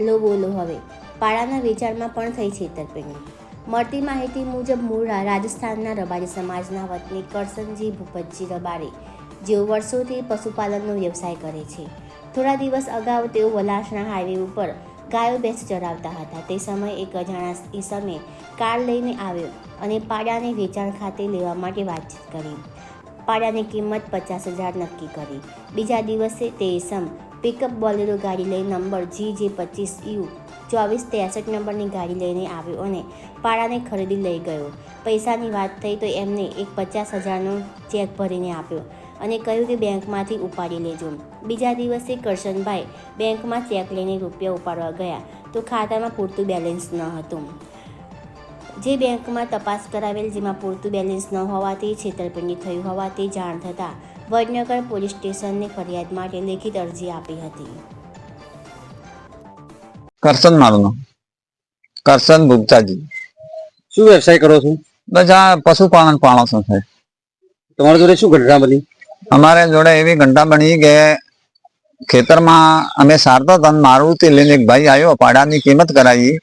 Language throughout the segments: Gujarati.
લો બોલો હવે. પાડાના વેચાણમાં પણ થઈ છેતરપિંડી મળતી માહિતી મુજબ મૂળ રાજસ્થાનના રબારી સમાજના વતની કરસનજી ભૂપતજી રબારી, જેઓ વર્ષોથી પશુપાલનનો વ્યવસાય કરે છે. થોડા દિવસ અગાઉ તેઓ વલાસણા હાઈવે ઉપર ગાયો ભેંસ ચરાવતા હતા. તે સમયે એક અજાણા ઈસમે કાર લઈને આવ્યો અને પાડાને વેચાણ ખાતે લેવા માટે વાતચીત કરી. પાડાની કિંમત પચાસ હજાર નક્કી કરી. બીજા દિવસે તે ઈસમ પિકઅપ બોલેરો ગાડી લઈ નંબર જી જે પચીસ યુ ચોવીસ ત્રેસઠ નંબરની ગાડી લઈને આવ્યો અને પાડાને ખરીદી લઈ ગયો. પૈસાની વાત થઈ તો એમને એક પચાસ હજારનો ચેક ભરીને આપ્યો અને કહ્યું કે બેંકમાંથી ઉપાડી લેજો. બીજા દિવસે કરશનભાઈ બેંકમાં ચેક લઈને રૂપિયા ઉપાડવા ગયા તો ખાતામાં પૂરતું બેલેન્સ ન હતું. જે બેંકમાં તપાસ કરાવેલ જેમાં પૂરતું બેલેન્સ ન હોવાથી છેતરપિંડી થઈ હોવાથી જાણ થતાં વડનગર પોલીસ સ્ટેશનને ફરિયાદ માટે લેખિત અરજી આપી હતી. કરશન મારું નામ. કરશન ભુગતાજી. શું વ્યવસાય કરો છો? બસ આ પશુપાલન પાળો છું સાહેબ. તમારા જોડે શું ઘટના બની? અમારે જોડે એવી ઘટના બની કે ખેતરમાં અમે સારતા હતા મારું તે લઈને એક ભાઈ આવ્યો પાડાની કિંમત કરાવી.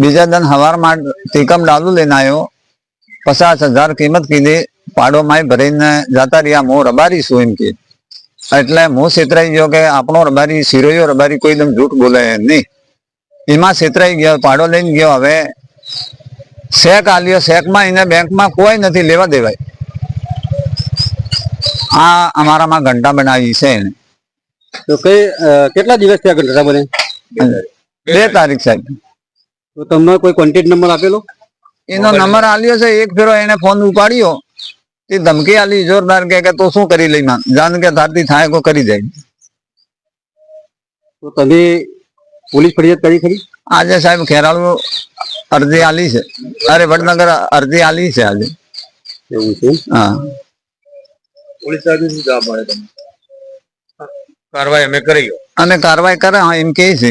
બીજા દન હવારમાં ટીકમ ડાલુ લઈને આવ્યો પચાસ હજાર કિંમત કીધી. પાડો માય ભરીને જતા રહ્યા. હું રબારી છું એમ કે. એટલે હું છેતરાઈ ગયો કે આપણો રબારી સિરોયો રબારી કોઈ દમ જૂઠ બોલે નહીં. એમાં છેતરાઈ ગયો પાડો લઈને ગયો. હવે શેક આલ્યો. શેકમાં એને બેંકમાં કોઈ નથી લેવા દેવાય. આ અમારામાં ઘંટા બનાવી છે એને. તો કઈ કેટલા દિવસ થયા ઘંટા બને? બે તારીખ સાહેબ. તો તમને કોઈ કોન્ટેક્ટ નંબર આપેલો? એનો નંબર આલ્યો છે એક ફેરો એને ફોન ઉપાડ્યો. તે ધમકી આલી જોરદાર કે તો શું કરી લઈ માં જાણ કે તારથી થાય કો કરી જાય તો તમે પોલીસ ફરિયાદ કરી ખરી? આજે સાહેબ ખેરાળુ અરજી આલી છે. અરે વડનગર અરજી આલી છે આજે. એવું છે હા. પોલીસ શું જવાબ મળે તમને? કાર્યવાહી અમે કરી. અને કાર્યવાહી કરે હા એમ કે છે.